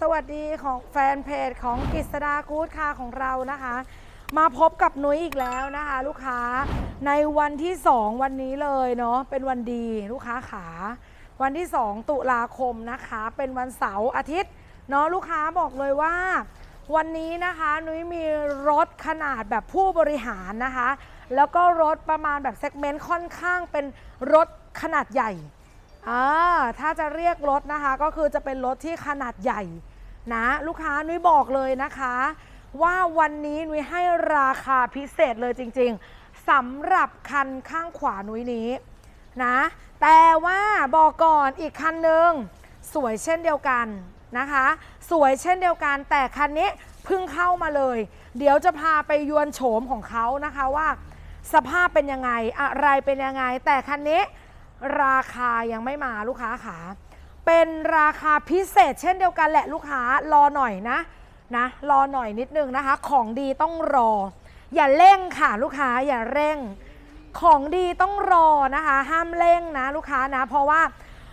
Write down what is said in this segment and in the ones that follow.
สวัสดีของแฟนเพจของกฤษดากู๊ดค่ะของเรานะคะ มาพบกับนุ้ยอีกแล้วนะคะ ลูกค้าในวันที่ 2 วันนี้เลยเนาะเป็นวันดีลูกค้าขา วันที่ 2 ตุลาคมนะคะ เป็นวันเสาร์อาทิตย์เนาะลูกค้าบอกเลยว่า วันนี้นะคะนุ้ยมีรถขนาดแบบผู้บริหารนะคะ แล้วก็รถประมาณแบบเซกเมนต์ค่อนข้างเป็นรถขนาดใหญ่ อ่าถ้าจะเรียกรถนะคะก็คือจะเป็นรถที่ขนาดใหญ่นะลูกค้านุ้ยบอกเลยนะคะ ว่าวันนี้นุ้ยให้ราคาพิเศษเลยจริงๆสำหรับคันข้างขวานุ้ยนี้นะแต่ว่าบอกก่อนอีกคันหนึ่งสวยเช่นเดียวกันนะคะ สวยเช่นเดียวกัน แต่คันนี้เพิ่งเข้ามาเลย เดี๋ยวจะพาไปยวนโฉมของเขานะคะว่า สภาพเป็นยังไงอะไรเป็นยังไง แต่คันนี้ ราคายังไม่มาลูกค้าขาเป็นราคาพิเศษเช่นเดียวกันแหละลูกค้ารอหน่อยนะนะรอหน่อยนิดนึงนะคะ ของดีต้องรอ อย่าเร่งค่ะลูกค้าอย่าเร่ง ของดีต้องรอนะคะ ห้ามเร่งนะลูกค้านะ เพราะว่า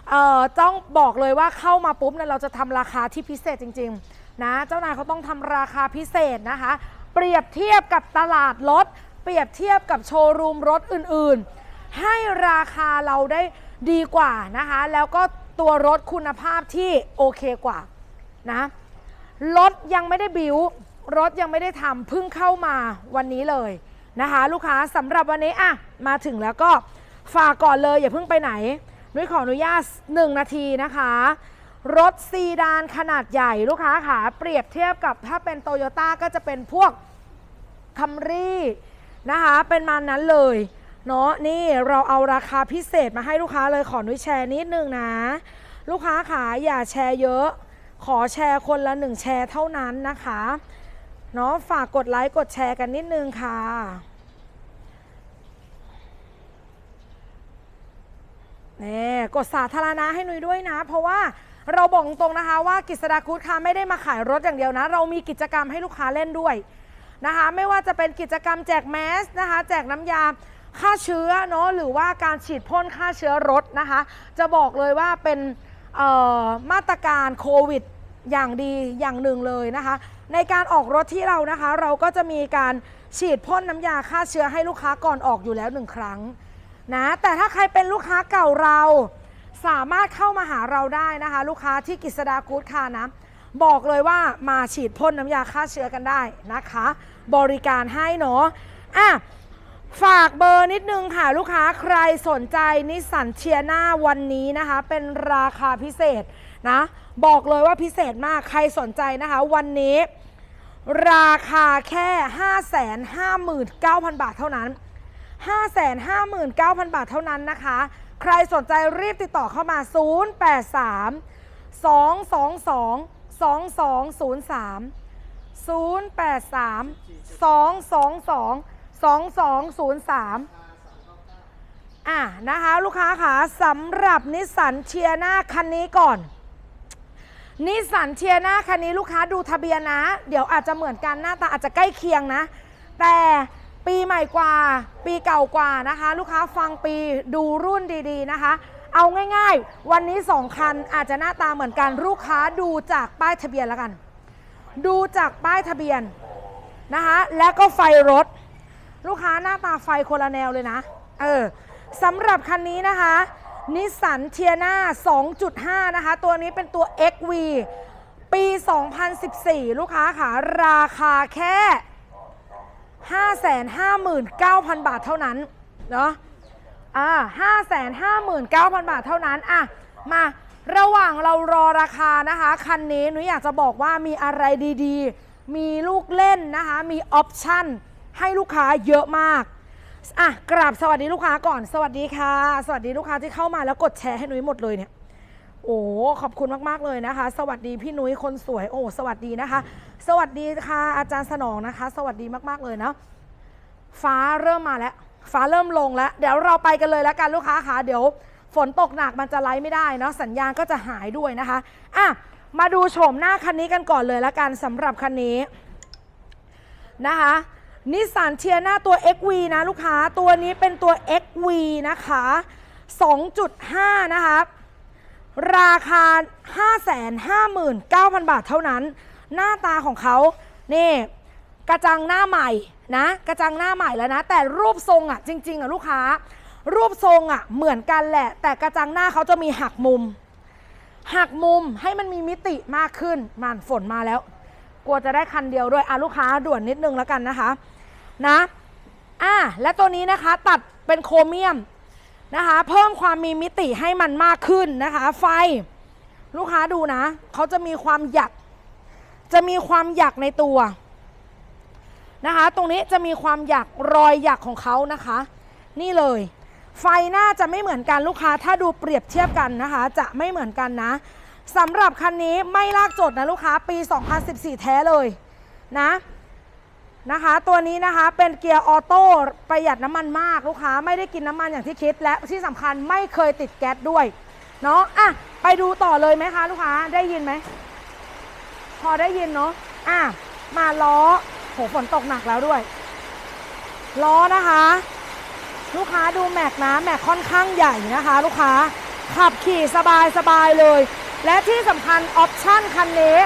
เอ่อต้องบอกเลยว่าเข้ามาปุ๊บเนี่ยเราจะทำราคาที่พิเศษจริง ๆ นะเจ้านายเขาต้องทำราคาพิเศษนะคะ เปรียบเทียบกับตลาดรถเปรียบเทียบกับโชว์รูมรถอื่นๆ ให้ราคาเราได้ดีกว่านะคะ แล้วก็ตัวรถคุณภาพที่โอเคกว่านะรถยังไม่ได้บิวรถยังไม่ได้ทำเพิ่งเข้ามาวันนี้เลยนะคะ ลูกค้าสำหรับวันนี้อะมาถึงแล้วก็ฝากก่อนเลยอย่าเพิ่งไปไหนนุ้ยขออนุญาต 1 นาทีนะคะ รถซีดานขนาดใหญ่ลูกค้าขาเปรียบเทียบกับถ้าเป็นโตโยต้าก็จะเป็นพวกคัมรี่นะคะ เป็นมานั้นเลย เนาะนี่เราเอาราคาพิเศษมาให้ลูกค้าเลยขอนุ้ยแชร์นิดนึงนะ ลูกค้าขาอย่าแชร์เยอะ ขอแชร์คนละหนึ่งแชร์เท่านั้นนะคะเนาะฝากกดไลค์กดแชร์กันนิดนึงค่ะ นี่กดสาธารณะให้หนุยด้วยนะ เพราะว่าเราบอกตรงนะคะว่ากิษดาคูดค่ะไม่ได้มาขายรถอย่างเดียวนะ เรามีกิจกรรมให้ลูกค้าเล่นด้วยนะคะ ไม่ว่าจะเป็นกิจกรรมแจกแมสนะคะ แจกน้ำยา ฆ่าเชื้อเนาะหรือว่าการฉีดพ่นฆ่าเชื้อรถนะคะ จะบอกเลยว่าเป็นมาตรการโควิดอย่างดีอย่างหนึ่งเลยนะคะ ในการออกรถที่เรานะคะ เราก็จะมีการฉีดพ่นน้ำยาฆ่าเชื้อให้ลูกค้าก่อนออกอยู่แล้วหนึ่งครั้งนะแต่ถ้าใครเป็นลูกค้าเก่าเราสามารถเข้ามาหาเราได้นะคะ ลูกค้าที่กิษดากู๊ดคานะบอกเลยว่ามาฉีดพ่นน้ำยาฆ่าเชื้อกันได้นะคะ บริการให้เนาะอะ ฝากเบอร์นิดนึงค่ะลูกค้าใครสนใจนิสสันเชียนาวันนี้นะคะ เป็นราคาพิเศษนะ บอกเลยว่าพิเศษมากใครสนใจนะคะ วันนี้ ราคาแค่ 559,000 บาทเท่านั้น 559,000 บาทเท่านั้นนะคะ ใครสนใจรีบติดต่อเข้ามา 083 222 2203 083 222 2203 อะนะคะ ลูกค้าค่ะสำหรับนิสสันเชียนาคันนี้ก่อน นิสสันเชียนาคันนี้ลูกค้าดูทะเบียนนะ เดี๋ยวอาจจะเหมือนกันหน้าตาอาจจะใกล้เคียงนะ แต่ปีใหม่กว่า ปีเก่ากว่านะคะ ลูกค้าฟังปีดูรุ่นดีๆนะคะ เอาง่ายๆ วันนี้สองคันอาจจะหน้าตาเหมือนกันลูกค้าดูจากป้ายทะเบียนแล้วกัน ดูจากป้ายทะเบียนนะคะ แล้วก็ไฟรถ ลูกค้าหน้าตาไฟคนละแนวเลยนะ เออสำหรับคันนี้นะคะนิสสันเทียนา2.5 นะคะ ตัวนี้เป็นตัว XV ปี 2014 ลูกค้าค่ะราคาแค่ 559,000 บาทเท่านั้น เนาะอ่า559,000 บาทเท่านั้น อะ มาระหว่างเรารอราคานะคะ คันนี้หนูอยากจะบอกว่ามีอะไรดีๆ มีลูกเล่นนะคะ มีออปชั่น ให้ลูกค้าเยอะมากอะกราบสวัสดีลูกค้าก่อนสวัสดีค่ะ สวัสดีลูกค้าที่เข้ามาแล้วกดแชร์ให้หนุ้ยหมดเลยเนี่ยโอ้ขอบคุณมาก ๆ เลยนะคะ สวัสดีพี่นุ้ยคนสวยโอ้สวัสดีนะคะ สวัสดีค่ะอาจารย์สนองนะคะ สวัสดีมาก ๆ เลยนะฟ้าเริ่มมาแล้ว ฟ้าเริ่มลงแล้ว เดี๋ยวเราไปกันเลยแล้วกันลูกค้าค่ะเดี๋ยวฝนตกหนักมันจะไลฟ์ไม่ได้เนาะสัญญาณก็จะหายด้วยนะคะอะมาดูโฉมหน้าคันนี้กันก่อนเลยแล้วกันสำหรับคันนี้นะคะ นิสสันเทียนาตัว XV นะลูกค้าตัวนี้เป็นตัว XV นะคะ 2.5 นะคะ ราคา 559,000 บาทเท่านั้น หน้าตาของเขานี่กระจังหน้าใหม่นะ กระจังหน้าใหม่แล้วนะ แต่รูปทรงอะจริง ๆอะลูกค้า รูปทรงอะเหมือนกันแหละ แต่กระจังหน้าเขาจะมีหักมุม หักมุมให้มันมีมิติมากขึ้นมันฝนมาแล้ว กลัวจะได้คันเดียวด้วยอะลูกค้าด่วนนิดนึงแล้วกันนะคะ นะอะและตัวนี้นะคะตัดเป็นโครเมียมนะคะ เพิ่มความมีมิติให้มันมากขึ้นนะคะ ไฟลูกค้าดูนะเขาจะมีความหยัก จะมีความหยักในตัวนะคะ ตรงนี้จะมีความหยักรอยหยักของเขานะคะ นี่เลย ไฟหน้าจะไม่เหมือนกันลูกค้า ถ้าดูเปรียบเทียบกันนะคะ จะไม่เหมือนกันนะสำหรับคันนี้ไม่ลากจดนะลูกค้าปี 2014 แท้เลยนะ นะคะ ตัวนี้นะคะเป็นเกียร์ออโต้ประหยัดน้ำมันมากลูกค้าไม่ได้กินน้ำมันอย่างที่คิด และที่สำคัญไม่เคยติดแก๊สด้วยเนาะอะไปดูต่อเลยไหมคะลูกค้าได้ยินไหม พอได้ยินเนาะอะมาล้อโหฝนตกหนักแล้วด้วย ล้อนะคะ ลูกค้าดูแม็กนะแม็กค่อนข้างใหญ่นะคะ ลูกค้าขับขี่สบายสบายเลย และที่สำคัญออปชั่นคันนี้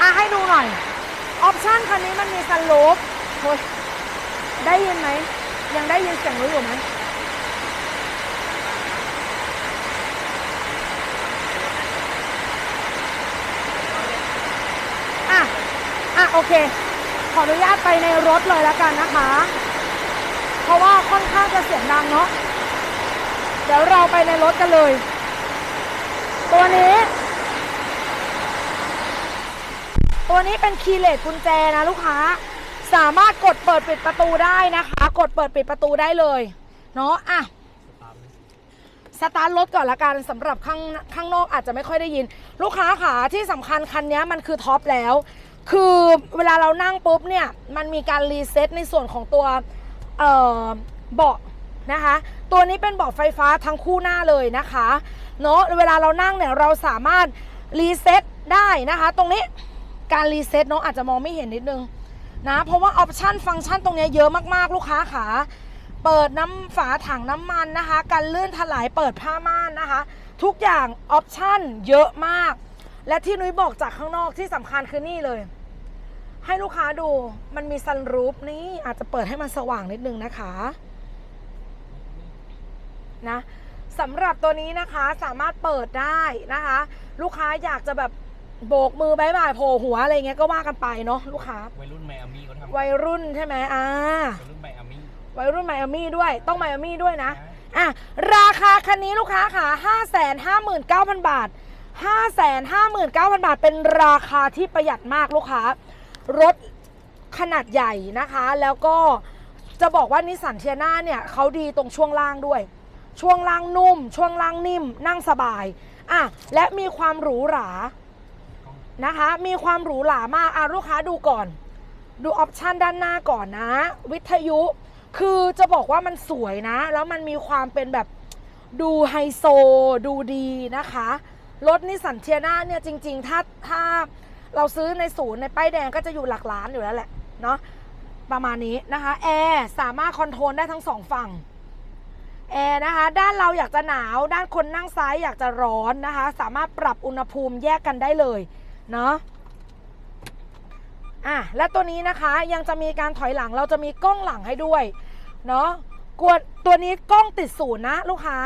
อะให้ดูหน่อย ออปชั่นคันนี้มันมีซันรูฟโอ้ยได้ยินไหม ยังได้ยินเสียงรู้อยู่ไหมอะ อะ โอเค ขออนุญาตไปในรถเลยแล้วกันนะคะ เพราะว่าค่อนข้างจะเสียงดังเนาะ เดี๋ยวเราไปในรถกันเลย ตัวนี้ ตัวนี้เป็นคีย์เลสกุญแจนะลูกค้า สามารถกดเปิดปิดประตูได้นะคะ กดเปิดปิดประตูได้เลยเนาะอะสตาร์ทรถก่อนละกันสำหรับข้างข้างนอกอาจจะไม่ค่อยได้ยิน ลูกค้าค่ะที่สำคัญคันนี้มันคือท็อปแล้ว คือเวลาเรานั่งปุ๊บเนี่ยมันมีการรีเซ็ตในส่วนของตัวเเบาะนะคะ ตัวนี้เป็นเบาะไฟฟ้าทั้งคู่หน้าเลยนะคะเนาะเวลาเรานั่งเนี่ยเราสามารถรีเซ็ตได้นะคะ ตรงนี้ การรีเซ็ตเนาะอาจจะมองไม่เห็นนิดนึงนะเพราะว่าออปชันฟังก์ชันตรงนี้เยอะมากๆลูกค้าขาเปิดน้ำฝาถังน้ำมันนะคะกันลื่นถลายเปิดผ้าม่านนะคะ ทุกอย่างออปชั่นเยอะมาก และที่นุ้ยบอกจากข้างนอกที่สำคัญคือนี่เลย ให้ลูกค้าดูมันมีซันรูฟนี่อาจจะเปิดให้มันสว่างนิดนึงนะคะนะสำหรับตัวนี้นะคะสามารถเปิดได้นะคะ ลูกค้าอยากจะแบบ โบกมือบายบายโผล่หัวอะไรเงี้ยก็ว่ากันไปเนาะลูกค้า วัยรุ่นไมอามี่เขาทำวัยรุ่นใช่ไหมอ่า วัยรุ่นไมอามี่วัยรุ่นไมอามี่ด้วย ต้องไมอามี่ด้วยนะ อะ ราคาคันนี้ลูกค้าค่ะ559,000 บาท 559,000 บาท เป็นราคาที่ประหยัดมากลูกค้า รถขนาดใหญ่นะคะ แล้วก็จะบอกว่านิสสันเทียนาเนี่ยเขาดีตรงช่วงล่างด้วย ช่วงล่างนุ่ม ช่วงล่างนิ่ม นั่งสบาย อะ และมีความหรูหรา นะคะ มีความหรูหรามากอะลูกค้าดูก่อน ดูออปชันด้านหน้าก่อนนะ วิทยุ คือจะบอกว่ามันสวยนะ แล้วมันมีความเป็นแบบดูไฮโซ ดูดีนะคะ รถนิสสันเทียนาเนี่ยจริง ๆ ถ้าถ้าเราซื้อในศูนย์ในป้ายแดงก็จะอยู่หลักล้านอยู่แล้วแหละเนาะประมาณนี้นะคะแอร์สามารถคอนโทรลได้ทั้งสองฝั่งแอร์นะคะด้านเราอยากจะหนาว ด้านคนนั่งซ้ายอยากจะร้อนนะคะ สามารถปรับอุณหภูมิแยกกันได้เลย เนาะอะและตัวนี้นะคะยังจะมีการถอยหลังเราจะมีกล้องหลังให้ด้วยเนาะกวดตัวนี้กล้องติดศูนย์นะลูกค้า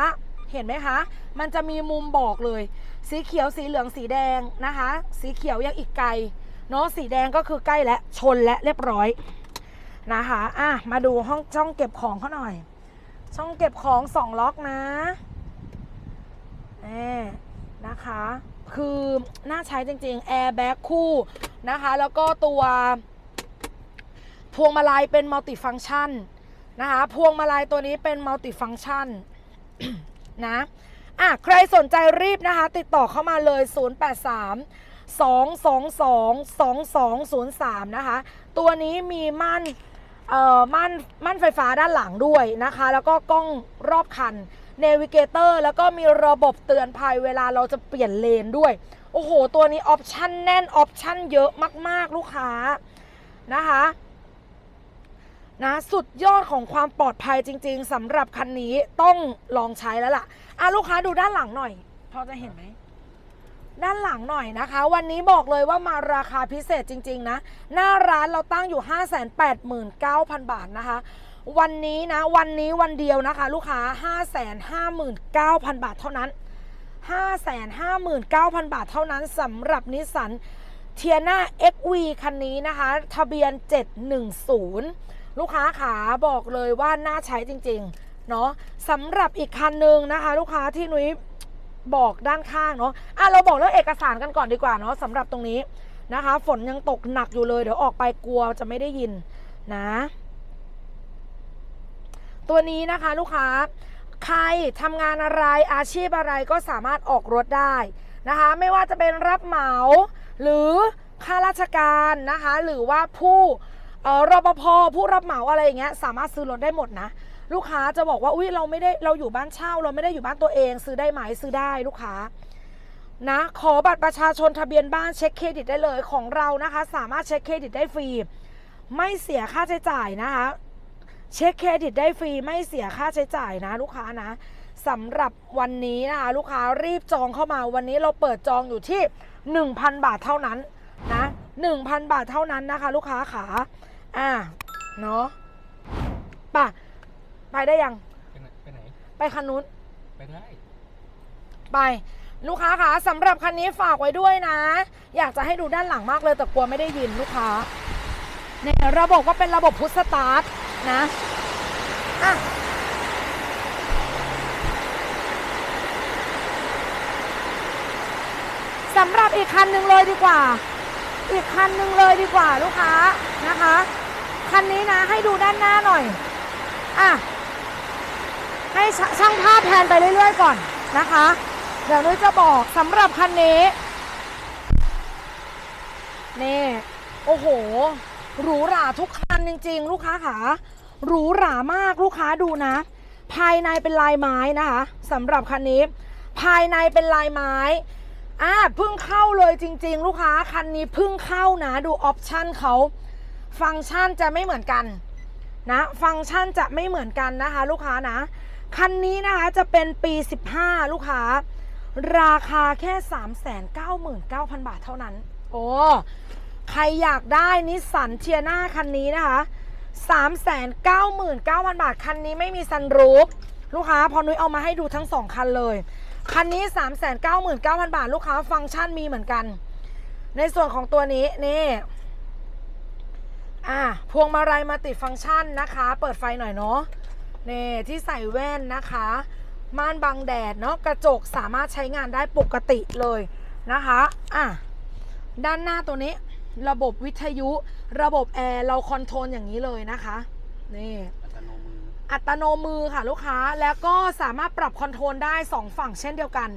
เห็นไหมคะ มันจะมีมุมบอกเลย สีเขียวสีเหลืองสีแดงนะคะ สีเขียวยังอีกไกลเนาะสีแดงก็คือใกล้และชนและเรียบร้อยนะคะอะมาดูห้องช่องเก็บของเขาหน่อย ช่องเก็บของสองล็อกนะนี่นะคะ คือน่าใช้จริงๆแอร์แบ็คคู่นะคะ แล้วก็ตัว พวงมาลัยเป็นมัลติฟังชันนะคะ พวงมาลัยตัวนี้เป็นมัลติฟังชันนะอะใครสนใจรีบนะคะ ติดต่อเข้ามาเลย 083 222 2203 นะคะ ตัวนี้มีม่านเอ่อม่านม่านไฟฟ้าด้านหลังด้วยนะคะ แล้วก็กล้องรอบคัน เนวิเกเตอร์แล้วก็มีระบบเตือนภัยเวลาเราจะเปลี่ยนเลนด้วย โอ้โห ตัวนี้ออปชั่นแน่นออปชั่นเยอะมาก ๆ ลูกค้านะคะนะสุดยอดของความปลอดภัยจริง ๆสำหรับคันนี้ต้องลองใช้แล้วล่ะอะลูกค้าดูด้านหลังหน่อย พอจะเห็นไหมด้านหลังหน่อยนะคะ วันนี้บอกเลยว่ามาราคาพิเศษจริง ๆ นะ หน้าร้านเราตั้งอยู่ 589,000 บาทนะคะ วันนี้นะ วันนี้วันเดียวนะคะ ลูกค้า 559,000 บาทเท่านั้น 559,000 บาทเท่านั้นสำหรับนิสสันเทียนา XV คันนี้นะคะ ทะเบียน 710 ลูกค้าขาบอกเลยว่าน่าใช้จริงๆ เนาะสำหรับอีกคันหนึ่งนะคะ ลูกค้าที่นุ้ยบอกด้านข้างเนาะอะเราบอกเรื่องเอกสารกันก่อนดีกว่าเนาะสำหรับตรงนี้นะคะ ฝนยังตกหนักอยู่เลย เดี๋ยวออกไปกลัวจะไม่ได้ยินนะ ตัวนี้นะคะลูกค้า ใครทำงานอะไรอาชีพอะไรก็สามารถออกรถได้นะคะ ไม่ว่าจะเป็นรับเหมา หรือข้าราชการนะคะ หรือว่าผู้เอ่อรปภผู้รับเหมาอะไรอย่างเงี้ยสามารถซื้อรถได้หมดนะ ลูกค้าจะบอกว่าอุ้ยเราไม่ได้เราอยู่บ้านเช่า เราไม่ได้อยู่บ้านตัวเอง ซื้อได้ไหมซื้อได้ลูกค้านะขอบัตรประชาชนทะเบียนบ้านเช็คเครดิตได้เลยของเรานะคะ สามารถเช็คเครดิตได้ฟรีไม่เสียค่าใช้จ่ายนะคะ เช็คเครดิตได้ฟรีไม่เสียค่าใช้จ่ายนะลูกค้านะสำหรับวันนี้นะคะลูกค้ารีบจองเข้ามาวันนี้เราเปิดจองอยู่ที่ 1,000 บาทเท่านั้นนะ1,000 บาทเท่านั้นนะคะ ลูกค้าขาอ่าเนาะป่ะไปได้ยัง ไปไหน ไปไหนไปคันนู้น ไปได้ ไป ลูกค้าคะสำหรับคันนี้ฝากไว้ด้วยนะ อยากจะให้ดูด้านหลังมากเลยแต่กลัวไม่ได้ยินลูกค้าเนี่ยระบบก็เป็นระบบพุทสตาร์ท นะอะสำหรับอีกคันหนึ่งเลยดีกว่า อีกคันหนึ่งเลยดีกว่าลูกค้านะคะ คันนี้นะให้ดูด้านหน้าหน่อยอะให้ช่างภาพแทนไปเรื่อยๆก่อนนะคะ เดี๋ยวนุ้ยจะบอกสำหรับคันนี้ นี่ โอ้โห หรูหราทุกคันจริง ๆ ลูกค้าขาหรูหรามากลูกค้าดูนะ ภายในเป็นลายไม้นะคะสำหรับคันนี้ ภายในเป็นลายไม้อ่าเพิ่งเข้าเลยจริง ๆ ลูกค้าคันนี้เพิ่งเข้านะ ดูออปชันเขาฟังก์ชันจะไม่เหมือนกันนะ ฟังก์ชันจะไม่เหมือนกันนะคะ ลูกค้านะ คันนี้นะคะจะเป็นปี 15 ลูกค้า ราคาแค่ 399,000 บาทเท่านั้น โอ้ ใครอยากได้นิสสันเทียนาคันนี้นะคะ399,000 บาท คันนี้ไม่มีซันรูฟลูกค้าพอนุ้ยเอามาให้ดูทั้งสองคันเลย คันนี้ 399,000 บาท ลูกค้าฟังก์ชันมีเหมือนกัน ในส่วนของตัวนี้นี่อะพวงมาลัยมาติดฟังก์ชันนะคะ เปิดไฟหน่อยเนาะนี่ที่ใส่แว่นนะคะ ม่านบังแดดเนาะกระจกสามารถใช้งานได้ปกติเลยนะคะอะด้านหน้าตัวนี้ ระบบวิทยุ ระบบแอร์เราคอนโทรลอย่างนี้เลยนะคะนี่อัตโนมืออัตโนมือค่ะลูกค้าแล้วก็สามารถปรับคอนโทรลได้สองฝั่งเช่นเดียวกัน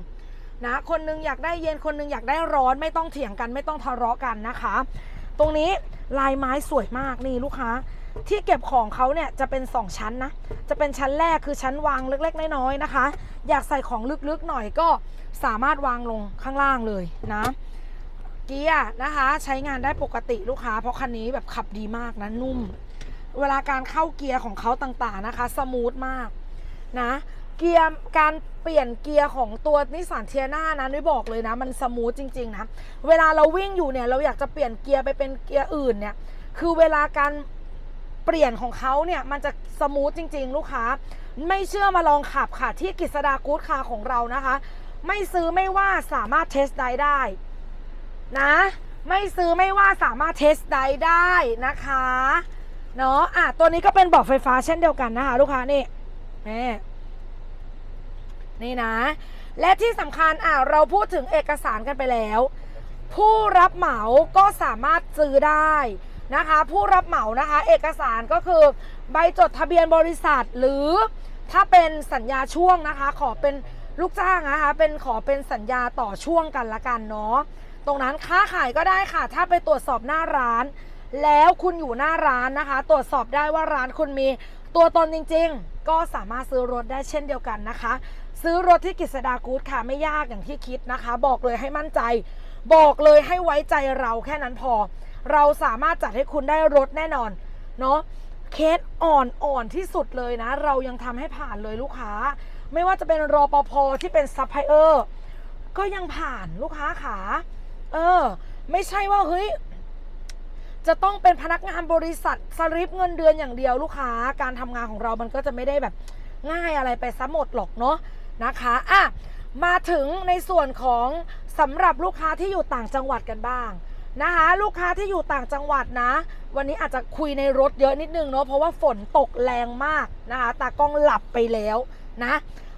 นะคนหนึงอยากได้เย็นคนหนึงอยากได้ร้อนไม่ต้องเถียงกันไม่ต้องทะเลาะกันนะคะ ตรงนี้ลายไม้สวยมากนี่ลูกค้า ที่เก็บของเขาเนี่ยจะเป็น 2 ชั้นนะ จะเป็นชั้นแรกคือชั้นวางเล็กๆน้อยๆนะคะ อยากใส่ของลึกๆหน่อยก็สามารถวางลงข้างล่างเลยนะ เกียร์นะคะใช้งานได้ปกติลูกค้า เพราะคันนี้แบบขับดีมากนะนุ่ม เวลาการเข้าเกียร์ของเขาต่างๆนะคะ สมูทมากนะเกียร์การเปลี่ยนเกียร์ของตัวนิสสันเทียนานะนุ้ยบอกเลยนะ มันสมูทจริงๆนะเวลาเราวิ่งอยู่เนี่ยเราอยากจะเปลี่ยนเกียร์ไปเป็นเกียร์อื่นเนี่ยคือเวลาการเปลี่ยนของเขาเนี่ยมันจะสมูทจริง ๆ ลูกค้า ไม่เชื่อมาลองขับค่ะที่กิษดากู๊ดคาร์ของเรานะคะ ไม่ซื้อไม่ว่าสามารถเทสได้ได้ นะ ไม่ซื้อไม่ว่าสามารถเทสได้ได้นะคะเนาะอะตัวนี้ก็เป็นเบอกไฟฟ้าเช่นเดียวกันนะคะ ลูกค้านี่นี่นี่นะ และที่สำคัญอะเราพูดถึงเอกสารกันไปแล้ว ผู้รับเหมาก็สามารถซื้อได้นะคะ ผู้รับเหมานะคะ เอกสารก็คือใบจดทะเบียนบริษัทหรือถ้าเป็นสัญญาช่วงนะคะ ขอเป็นลูกจ้างนะคะ เป็นขอเป็นสัญญาต่อช่วงกันละกันเนาะ ตรงนั้นค้าขายก็ได้ค่ะ ถ้าไปตรวจสอบหน้าร้าน แล้วคุณอยู่หน้าร้านนะคะ ตรวจสอบได้ว่าร้านคุณมีตัวตนจริงๆ ก็สามารถซื้อรถได้เช่นเดียวกันนะคะ ซื้อรถที่กิษดากู๊ดค่ะไม่ยากอย่างที่คิดนะคะ บอกเลยให้มั่นใจ บอกเลยให้ไว้ใจเราแค่นั้นพอ เราสามารถจัดให้คุณได้รถแน่นอนเนาะเคสอ่อนอ่อนที่สุดเลยนะ เรายังทำให้ผ่านเลยลูกค้า ไม่ว่าจะเป็นรอปภที่เป็นซัพพลายเออร์ก็ยังผ่านลูกค้าขา เออ ไม่ใช่ว่าเฮ้ยจะต้องเป็นพนักงานบริษัทสลิปเงินเดือนอย่างเดียวลูกค้า การทำงานของเรามันก็จะไม่ได้แบบง่ายอะไรไปซะหมดหรอกเนาะนะคะอะมาถึงในส่วนของสำหรับลูกค้าที่อยู่ต่างจังหวัดกันบ้างนะคะลูกค้าที่อยู่ต่างจังหวัดนะ วันนี้อาจจะคุยในรถเยอะนิดนึงเนาะเพราะว่าฝนตกแรงมากนะคะตากล้องหลับไปแล้วนะ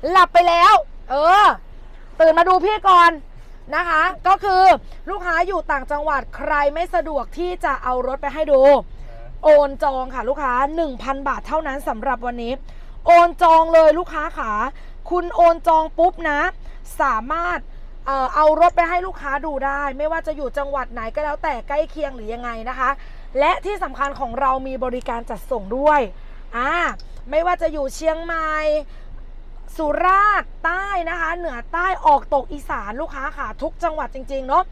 หลับไปแล้ว เออ ตื่นมาดูพี่ก่อน นะคะ ก็คือลูกค้าอยู่ต่างจังหวัดใครไม่สะดวกที่จะเอารถไปให้ดู โอนจองค่ะลูกค้า 1,000 บาทเท่านั้นสำหรับวันนี้ โอนจองเลยลูกค้าขาคุณโอนจองปุ๊บนะ สามารถเอเอารถไปให้ลูกค้าดูได้ ไม่ว่าจะอยู่จังหวัดไหนก็แล้วแต่ใกล้เคียงหรือยังไงนะคะ และที่สำคัญของเรามีบริการจัดส่งด้วยอ่าไม่ว่าจะอยู่เชียงใหม่ สุราษฎร์ใต้นะคะ เหนือใต้ออกตกอีสานลูกค้าค่ะทุกจังหวัดจริง ๆ เนาะ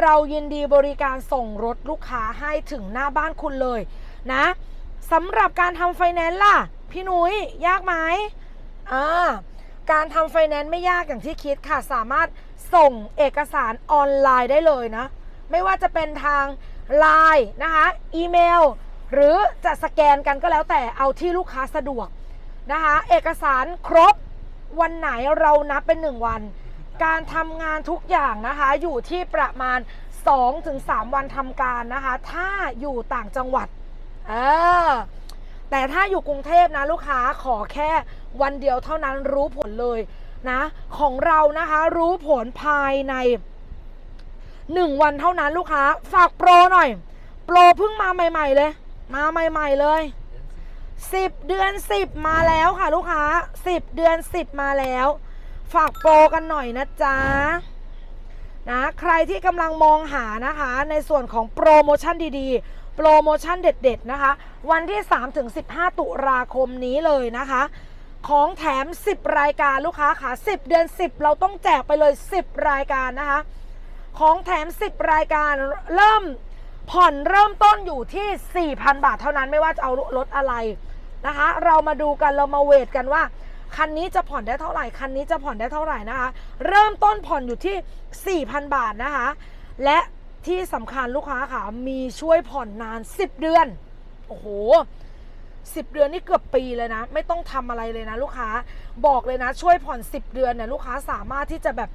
เรายินดีบริการส่งรถลูกค้าให้ถึงหน้าบ้านคุณเลยนะสำหรับการทำไฟแนนซ์ล่ะ พี่นุ้ยยากไหมอ่าการทำไฟแนนซ์ไม่ยากอย่างที่คิดค่ะ สามารถส่งเอกสารออนไลน์ได้เลยนะ ไม่ว่าจะเป็นทางไลน์นะคะอีเมล หรือจะสแกนกันก็แล้วแต่เอาที่ลูกค้าสะดวกนะคะ เอกสารครบ วันไหนเรานับเป็น 1 วัน การทำงานทุกอย่างนะคะอยู่ที่ประมาณ 2-3 วันทำการนะคะ ถ้าอยู่ต่างจังหวัดเออแต่ถ้าอยู่กรุงเทพนะลูกค้าขอแค่วันเดียวเท่านั้นรู้ผลเลยนะของเรานะคะรู้ผลภายใน 1 วันเท่านั้นลูกค้า ฝากโปรหน่อย โปรเพิ่งมาใหม่ ๆ เลย มาใหม่ ๆ เลย 10 เดือน 10 มาแล้วค่ะลูกค้า 10 เดือน 10 มาแล้ว ฝากโปรกันหน่อยนะจ๊ะนะใครที่กำลังมองหานะคะ ในส่วนของโปรโมชั่นดีๆ โปรโมชั่นเด็ด ๆ นะคะ วันที่ 3-15 ตุลาคมนี้เลยนะคะ ของแถม 10 รายการลูกค้าค่ะ 10 เดือน 10 เราต้องแจกไปเลย 10 รายการนะคะ ของแถม 10 รายการเริ่มผ่อนเริ่มต้นอยู่ที่ 4,000 บาทเท่านั้นไม่ว่าจะเอารถอะไร นะคะ เรามาดูกันเรามาเวทกันว่าคันนี้จะผ่อนได้เท่าไหร่ คันนี้จะผ่อนได้เท่าไหร่นะคะ เริ่มต้นผ่อนอยู่ที่ 4,000 บาทนะคะ และที่สำคัญลูกค้าค่ะมีช่วยผ่อนนาน 10 เดือน โอ้โห10เดือนนี่เกือบปีเลยนะ ไม่ต้องทำอะไรเลยนะ ลูกค้าบอกเลยนะ ช่วยผ่อน10เดือนเนี่ยลูกค้าสามารถที่จะแบบ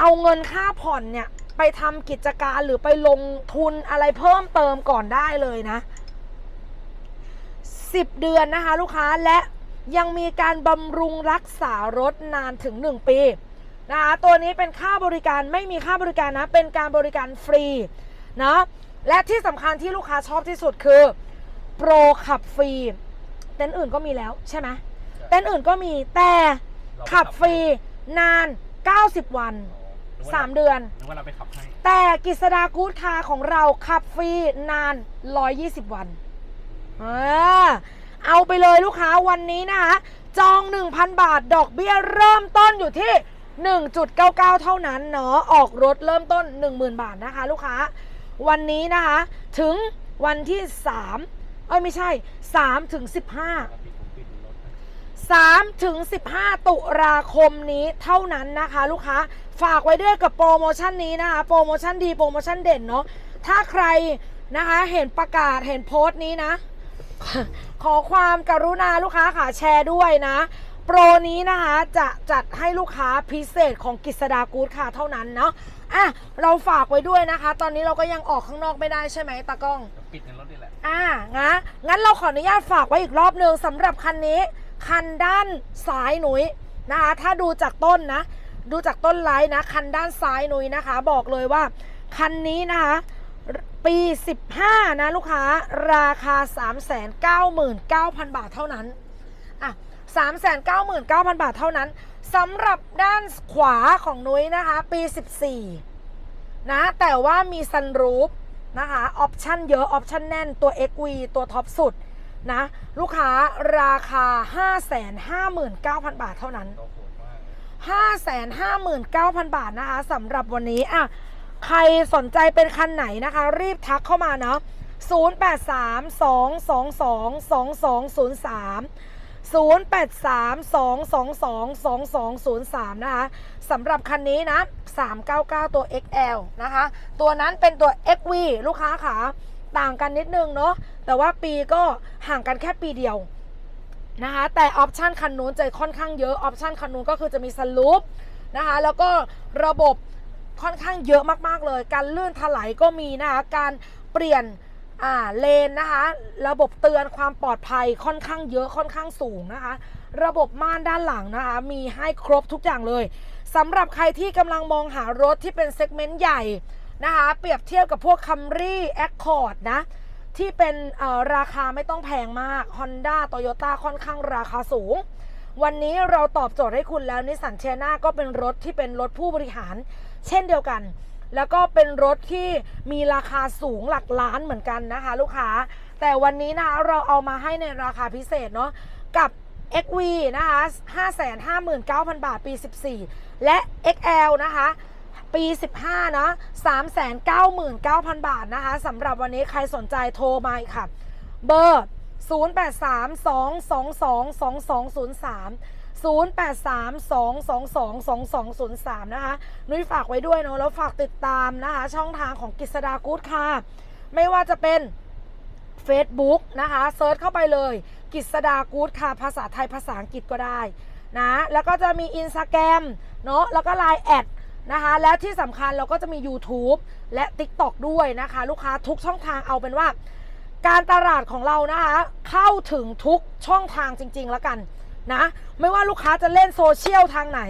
เอาเงินค่าผ่อนเนี่ย ไปทำกิจการหรือไปลงทุนอะไรเพิ่มเติมก่อนได้เลยนะ 10 เดือนนะคะลูกค้าและยังมีการบำรุงรักษารถนานถึง 1 ปีนะคะตัวนี้เป็นค่าบริการไม่มีค่าบริการนะ เป็นการบริการฟรีนะและที่สำคัญที่ลูกค้าชอบที่สุดคือโปรขับฟรีเต็นท์อื่นก็มีแล้วใช่ไหมเต็นท์อื่นก็มีแต่ขับฟรีนาน 90 วัน 3 เดือนหรือว่าเราไปขับให้แต่กิษดากู๊ดคาร์ของเราขับฟรีนาน 120 วัน เออเอาไปเลยลูกค้าวันนี้นะคะจอง 1,000 บาทดอกเบี้ยเริ่มต้นอยู่ที่ 1.99 เท่านั้นเนาะออกรถเริ่มต้น 10,000 บาทนะคะ ลูกค้า วันนี้นะคะ ถึงวันที่ 3 เอ้ยไม่ใช่ 3 ถึง 15ปิดผมปิดรถนะ3ถึง 15 ตุลาคมนี้เท่านั้นนะคะ ลูกค้าฝากไว้ด้วยกับโปรโมชั่นนี้นะคะ โปรโมชั่นดีโปรโมชั่นเด่นเนาะถ้าใครนะคะเห็นประกาศเห็นโพสต์นี้นะ ขอความกรุณาลูกค้าค่ะแชร์ด้วยนะ โปรนี้นะคะจะจัดให้ลูกค้าพิเศษของกิษดากู๊ดค่ะเท่านั้นเนาะอะเราฝากไว้ด้วยนะคะ ตอนนี้เราก็ยังออกข้างนอกไม่ได้ใช่ไหมตากล้องเดี๋ยวปิดในรถนี่แหละ อ่างั้นงั้นเราขออนุญาตฝากไว้อีกรอบหนึ่งสำหรับคันนี้ คันด้านซ้ายหนุยนะคะ ถ้าดูจากต้นนะ ดูจากต้นไลน์นะ คันด้านซ้ายหนุยนะคะ บอกเลยว่าคันนี้นะคะ ปี 15 นะลูกค้าราคา 399,000 บาทเท่านั้นอะ399,000 บาทเท่านั้นสำหรับด้านขวาของนุ้ยนะคะ ปี 14 นะ แต่ว่ามีซันรูฟนะคะออปชั่นเยอะ ออปชั่นแน่นตัว XV ตัวท็อปสุดนะ ลูกค้าราคา 559,000 บาทเท่านั้นโตโหดมาก559,000 บาทนะคะสำหรับวันนี้อะ ใครสนใจเป็นคันไหนนะคะ รีบทักเข้ามาเนาะ0832222203 0832222203 นะคะสำหรับคันนี้นะ 399 ตัว XL นะคะ ตัวนั้นเป็นตัว XV ลูกค้าขาต่างกันนิดนึงเนาะแต่ว่าปีก็ห่างกันแค่ปีเดียวนะคะแต่ออปชันคันนู้นจะค่อนข้างเยอะออปชันคันนู้นก็คือจะมีสลูปนะคะแล้วก็ระบบ ค่อนข้างเยอะมากๆเลย การลื่นถลายก็มีนะคะ การเปลี่ยนอ่าเลนนะคะ ระบบเตือนความปลอดภัยค่อนข้างเยอะค่อนข้างสูงนะคะ ระบบม่านด้านหลังนะคะ มีให้ครบทุกอย่างเลยสำหรับใครที่กำลังมองหารถที่เป็นเซกเมนต์ใหญ่นะคะ เปรียบเทียบกับพวก Camry Accord นะที่เป็นราคาไม่ต้องแพงมาก Honda Toyota ค่อนข้างราคาสูง วันนี้เราตอบโจทย์ให้คุณแล้วนิสสันเชียนาก็เป็นรถที่เป็นรถผู้บริหาร เช่นเดียวกัน แล้วก็เป็นรถที่มีราคาสูงหลักล้านเหมือนกันนะคะ ลูกค้า แต่วันนี้นะคะเราเอามาให้ในราคาพิเศษเนาะกับ XV นะคะ559,000 บาทปี 14 และ XL นะคะปี 15 นะ399,000 บาทนะคะสำหรับวันนี้ใครสนใจโทรมาค่ะ เบอร์ 0832222203 0832222203 นะคะ นุ้ยฝากไว้ด้วยเนาะแล้วฝากติดตามนะคะ ช่องทางของกิษดากู๊ดค่ะ ไม่ว่าจะเป็น Facebook นะคะเซิร์ชเข้าไปเลย กิษดากู๊ดค่ะ ภาษาไทยภาษาอังกฤษก็ได้นะแล้วก็จะมี Instagram เนาะแล้วก็ Line แอดนะคะและที่สำคัญเราก็จะมี YouTube และ TikTok ด้วยนะคะ ลูกค้าทุกช่องทางเอาเป็นว่า การตลาดของเรานะคะ เข้าถึงทุกช่องทางจริง ๆ แล้วกันนะ ไม่ว่าลูกค้าจะเล่นโซเชียลทางไหน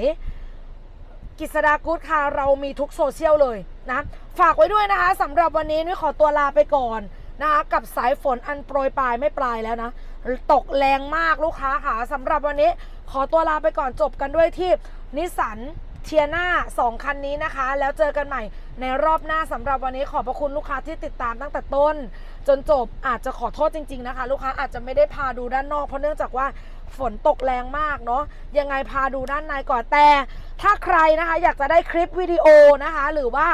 กิษดากู๊ดค่ะเรามีทุกโซเชียลเลยนะ ฝากไว้ด้วยนะคะสำหรับวันนี้นุ้ยขอตัวลาไปก่อนนะคะกับสายฝนอันโปรยปลายไม่ปลายแล้วนะ ตกแรงมากลูกค้าค่ะสำหรับวันนี้ขอตัวลาไปก่อนจบกันด้วยที่นิสสัน เทียนาสองคันนี้นะคะ แล้วเจอกันใหม่ในรอบหน้าสำหรับวันนี้ขอบพระคุณลูกค้าที่ติดตามตั้งแต่ต้น จนจบอาจจะขอโทษจริง ๆนะคะ ลูกค้าอาจจะไม่ได้พาดูด้านนอกเพราะเนื่องจากว่าฝนตกแรงมากเนาะยังไงพาดูด้านในก่อนแต่ ถ้าใครนะคะอยากจะได้คลิปวิดีโอนะคะ หรือว่า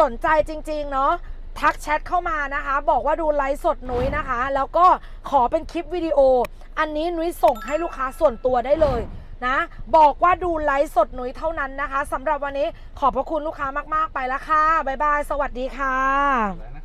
สนใจจริง ๆ เนาะทักแชทเข้ามานะคะ บอกว่าดูไลฟ์สดนุ้ยนะคะ แล้วก็ขอเป็นคลิปวิดีโอ อันนี้นุ้ยส่งให้ลูกค้าส่วนตัวได้เลย นะ บอกว่าดูไลฟ์สดหนุยเท่านั้นนะคะสำหรับวันนี้ขอบพระคุณลูกค้ามาก ๆ ไปแล้วค่ะ บ๊ายบาย สวัสดีค่ะ